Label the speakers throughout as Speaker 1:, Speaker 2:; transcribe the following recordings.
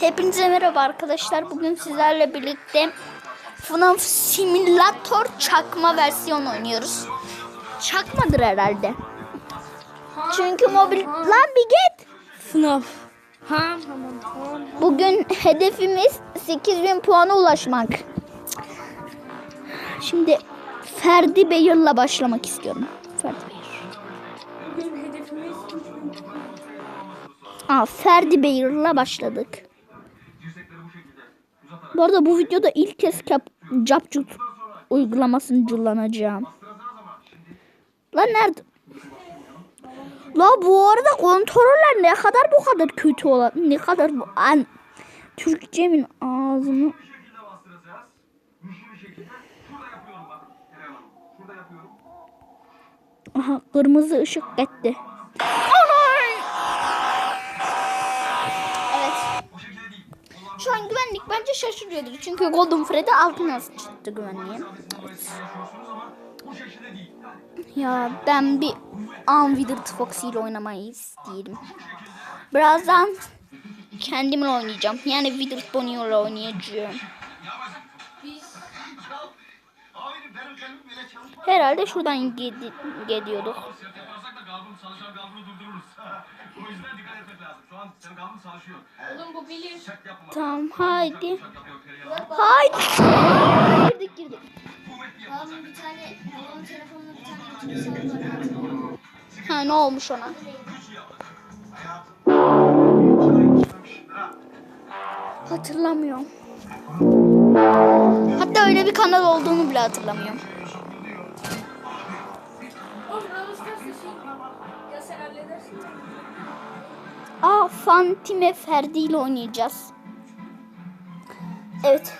Speaker 1: Hepinize merhaba arkadaşlar. Bugün sizlerle birlikte FNAF Simulator çakma versiyon oynuyoruz. Çakmadır herhalde. Çünkü mobil... Lan bir git.
Speaker 2: FNAF. Ha.
Speaker 1: Bugün hedefimiz 8000 puana ulaşmak. Şimdi Ferdi Beyir'la başlamak istiyorum. Ferdi Beyir. Aa, Ferdi Beyir'la başladık. Bu arada bu videoda ilk kez Capcut uygulamasını kullanacağım. Lan nerede? La bu arada kontroller ne kadar bu kadar kötü olan ne kadar bu an Türkçemin ağzını Aha kırmızı ışık gitti. Şaşırıyordur. Çünkü Golden Freddy altına çıktı güvenliğe. Ya ben bir Unwithered Foxy ile oynamayı istedim. Birazdan kendimle oynayacağım. Yani Withered Bonnie ile oynayacağım. Herhalde şuradan gidi-
Speaker 3: çalışıyor.
Speaker 2: Oğlum bu bilir.
Speaker 1: Tamam haydi. Haydi. Girdik girdik.
Speaker 4: Bir tane, telefonunda bir tane.
Speaker 1: Ha ne olmuş ona? Hatırlamıyorum. Hatta öyle bir kanal olduğunu bile hatırlamıyorum. Aa Fantime Ferdi ile oynayacağız. Evet.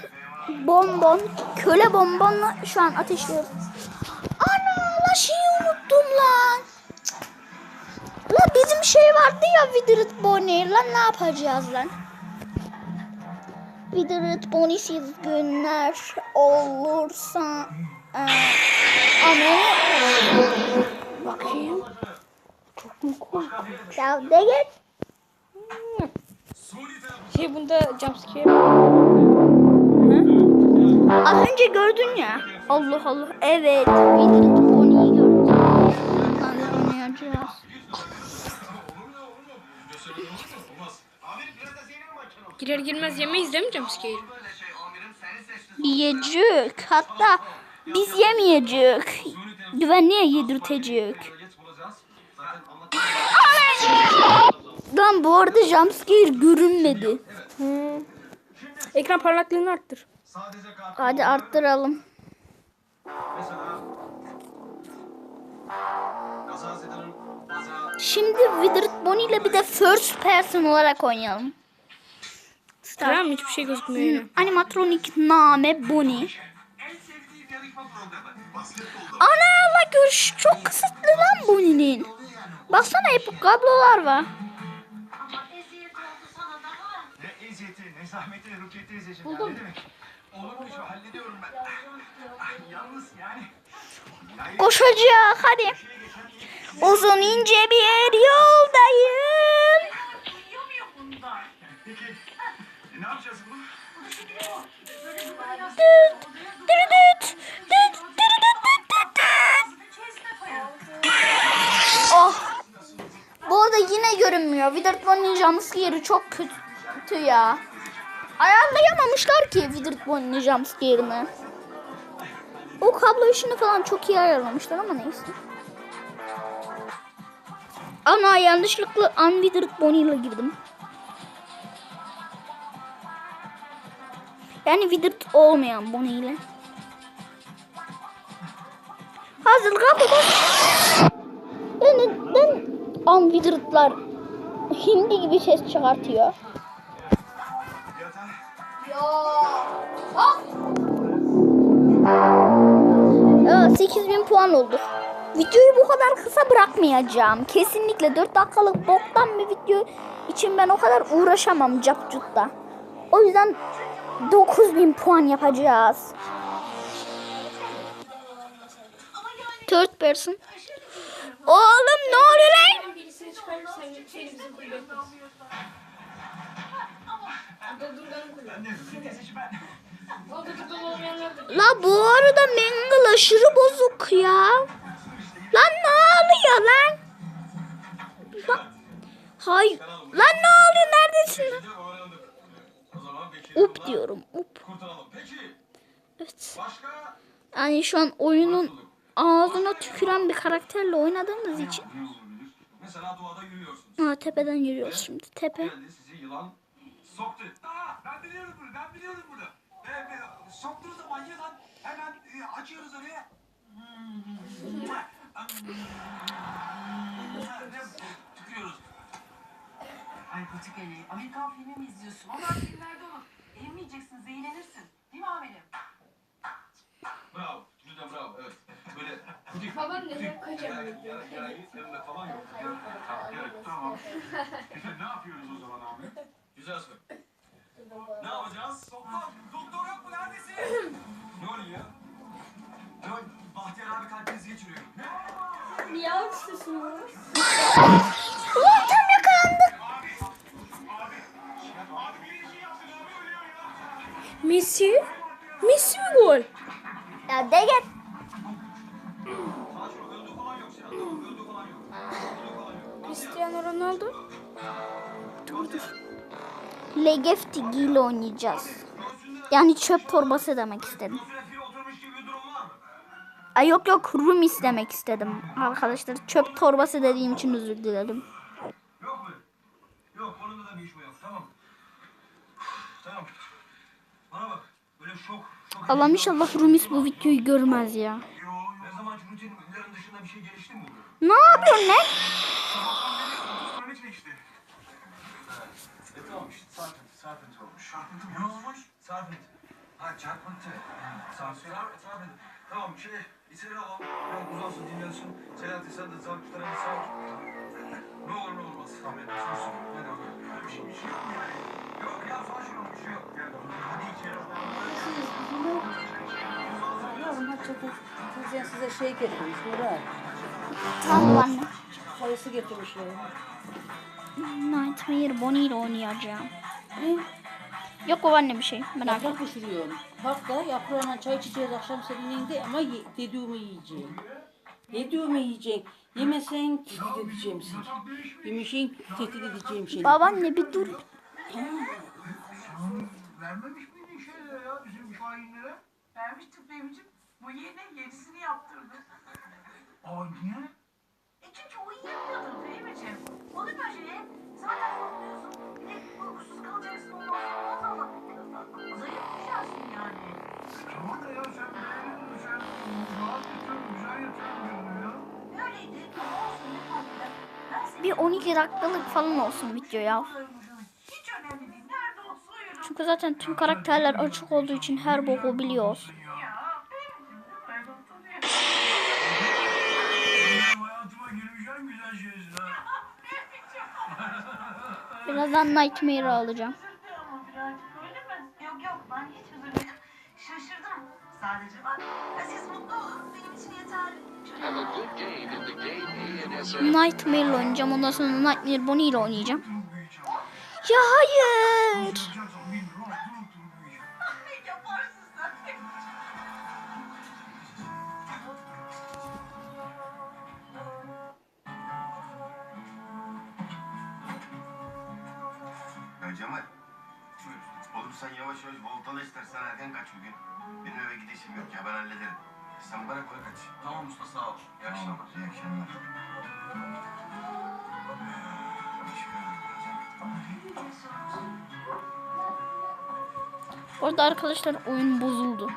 Speaker 1: Bonbon, köle bonbonla şu an ateşliyorum. Ana la şeyi unuttum lan. La bizim şey vardı ya Withered Bonnie. Lan ne yapacağız lan? Withered Bonnie'siz günler olursa... Ee, ama... Bakayım. Çok mu cool? Ya de git.
Speaker 2: Şey bunda jumpscare.
Speaker 1: Az önce gördün ya. Allah Allah. Evet. Withered
Speaker 2: Girer girmez yemeyiz değil mi jumpscare'i?
Speaker 1: Yiyecek. Hatta biz yemeyecek. Güvenliğe yedirtecek. Lan bu arada jumpscare görünmedi.
Speaker 2: Ekran parlaklığını arttır.
Speaker 1: Hadi arttıralım. Şimdi Withered Bonnie ile bir de first person olarak oynayalım.
Speaker 2: Tamam hiçbir şey gözükmüyor yine.
Speaker 1: Animatronik name Bonnie.
Speaker 3: en sevdiğim yarışma programı. Basketbolda.
Speaker 1: Ana Allah görüş çok kısıtlı lan Bonnie'nin. Baksana hep kablolar var.
Speaker 3: Ne eziyeti, ne zahmeti, Rukiye teyzeciğim. Buldum. Ne demek? Olur mu şu hallediyorum ben. Ah, Yalnız yani.
Speaker 1: Koşacak hadi. Uzun ince bir yoldayım. Oh. Bu arada yine görünmüyor. Withered Bonnie'nin jumpscare'ı çok kötü ya. Ayarlayamamışlar ki Withered Bonnie'nin jumpscare'ını. O kablo işini falan çok iyi ayarlamışlar ama neyse. Ana yanlışlıkla Unwithered Bonnie ile girdim. Yani Withered olmayan Bonnie ile. Hazır kapı boş. Yani ben Unwithered'lar hindi gibi ses çıkartıyor. Ya 8000 puan oldu. Videoyu bu kadar kısa bırakmayacağım. Kesinlikle 4 dakikalık boktan bir video için ben o kadar uğraşamam Capcut'ta. O yüzden 9000 puan yapacağız. Third person. Oğlum ne oluyor lan? La bu arada Mangle aşırı bozuk ya. Lan ne oluyor lan? La- Hay. Lan ne oluyor neredesin lan? Up diyorum up. Evet. Yani şu an oyunun ağzına tüküren bir karakterle oynadığımız için.
Speaker 3: Mesela doğada yürüyorsunuz.
Speaker 1: Aa, tepeden yürüyoruz şimdi. Tepe.
Speaker 3: Geldi sizi yılan soktu. Aa, ben biliyorum bunu, ben biliyorum bunu. Ee, soktuğu zaman yılan hemen e, açıyoruz oraya. Tükürüyoruz.
Speaker 5: Ay Patik Ali, Amerikan filmi mi izliyorsun? Onlar filmlerde olur. Emmeyeceksin, zehirlenirsin. Değil mi amirim?
Speaker 3: Bravo. Lütfen bravo. Evet. Böyle kutik.
Speaker 2: Baban neden kaçar?
Speaker 3: Yara, yara, yara, elinde falan yok. Tamam, evet, tamam. ne yapıyoruz o zaman abi? Güzel
Speaker 2: Messi? Messi mi gol?
Speaker 1: Ya de git.
Speaker 2: Cristiano Ronaldo?
Speaker 1: Legefti ile oynayacağız. Yani çöp torbası demek istedim. Ay yok yok Rumis demek istedim arkadaşlar. Çöp torbası dediğim için özür dilerim.
Speaker 3: Yok mu? Yok onun da bir iş bu yok. Tamam. Tamam. Bana bak. Böyle şok. şok
Speaker 1: Allah'ım inşallah Rumis bu videoyu görmez ya.
Speaker 3: Yo, ne zaman rutinlerin dışında bir şey gelişti mi oluyor?
Speaker 1: Ne yapıyorsun lan?
Speaker 3: Sabahtan beri 30 kilometre işte. E tamam işte sarkıntı, sarkıntı olmuş. Sarkıntı Ne olmuş? Sarkıntı. Ha çarpıntı. Sarkıntı. Sarkıntı. Tamam şey içeri alalım. Biraz uzansın dinlensin. Selahattin sen de zarflarını sar. Ne olur ne olmaz. Tamam. Ne de olur. Öyle bir şey, bir şey yok yani.
Speaker 6: Teyzen size şey getirmiş Murat.
Speaker 1: Tamam anne.
Speaker 6: Sayısı getirmiş yani.
Speaker 1: Nightmare Bonnie ile oynayacağım. Yok babaanne bir şey merak etme.
Speaker 6: Yaprak pişiriyorum. Bak da yaprağına çay içeceğiz akşam senin elinde ama ye, dediğimi yiyeceğim. Dediğimi yiyeceksin. Yemesen tehdit edeceğim seni. Yemişin tehdit edeceğim seni.
Speaker 1: Babaanne bir dur.
Speaker 3: Vermemiş miydin şeylere ya bizim şahinlere?
Speaker 5: Vermiştik Beyimciğim. Bu yeni yenisini yaptırdı.
Speaker 3: Aa niye?
Speaker 5: E çünkü o yiyemiyordu Beyimciğim. Onu böceği zaten korkuyorsun. Bir de uykusuz kalacaksın ondan sonra olmaz ama. Zayıf düşersin yani.
Speaker 3: Tamam da ya sen beğendin sen rahat yatıyorsun, güzel yatıyorsun diyordun ya.
Speaker 5: Öyleydi ama olsun ne fark eder. Ben seni
Speaker 1: Bir 12 dakikalık falan olsun video ya.
Speaker 5: Hiç önemli değil. Nerede olsa uyurum.
Speaker 1: Çünkü zaten tüm karakterler açık olduğu için her boku biliyoruz. Nightmare alacağım.
Speaker 5: Ama birazcık öyle mi? Yok yok ben hiç üzülmedim. Şaşırdım sadece bak. Ya Siz mutlu olun benim için yeterli.
Speaker 7: Have a good game in the game ANSR.
Speaker 1: Nightmare oynayacağım. Ondan sonra Nightmare Bonnie ile oynayacağım. Ya hayır.
Speaker 8: Cemal. Oğlum sen yavaş yavaş voltala istersen erken kaç bugün. Benim eve gidişim yok ya ben hallederim. Sen bana koy kaç.
Speaker 3: Tamam usta sağ ol. İyi akşamlar.
Speaker 8: İyi akşamlar.
Speaker 1: Bu arada arkadaşlar oyun bozuldu.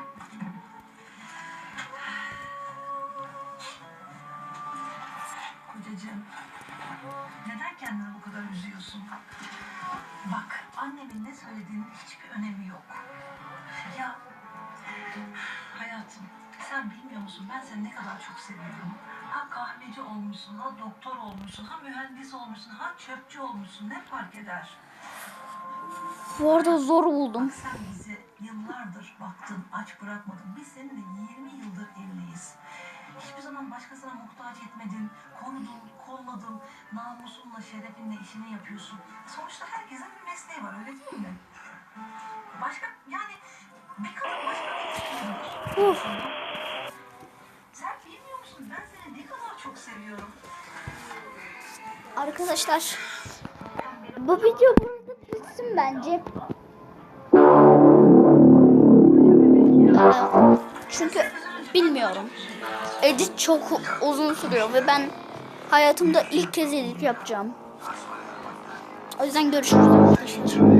Speaker 5: Sen bilmiyor musun ben seni ne kadar çok seviyorum. Ha kahveci olmuşsun, ha doktor olmuşsun, ha mühendis olmuşsun, ha çöpçü olmuşsun ne fark eder?
Speaker 1: Bu arada zor buldum.
Speaker 5: Sen bizi yıllardır baktın, aç bırakmadın. Biz seninle 20 yıldır evliyiz. Hiçbir zaman başkasına muhtaç etmedin, korudun, kolladın, namusunla, şerefinle işini yapıyorsun. Sonuçta herkesin bir mesleği var, öyle değil mi? Başka yani bir kadın başka ne
Speaker 1: Uf.
Speaker 5: Sen bilmiyor musun? Ben seni ne kadar çok seviyorum.
Speaker 1: Arkadaşlar bu video burada bitsin bence. Çünkü bilmiyorum. Edit çok uzun sürüyor ve ben hayatımda ilk kez edit yapacağım. O yüzden görüşürüz arkadaşlar.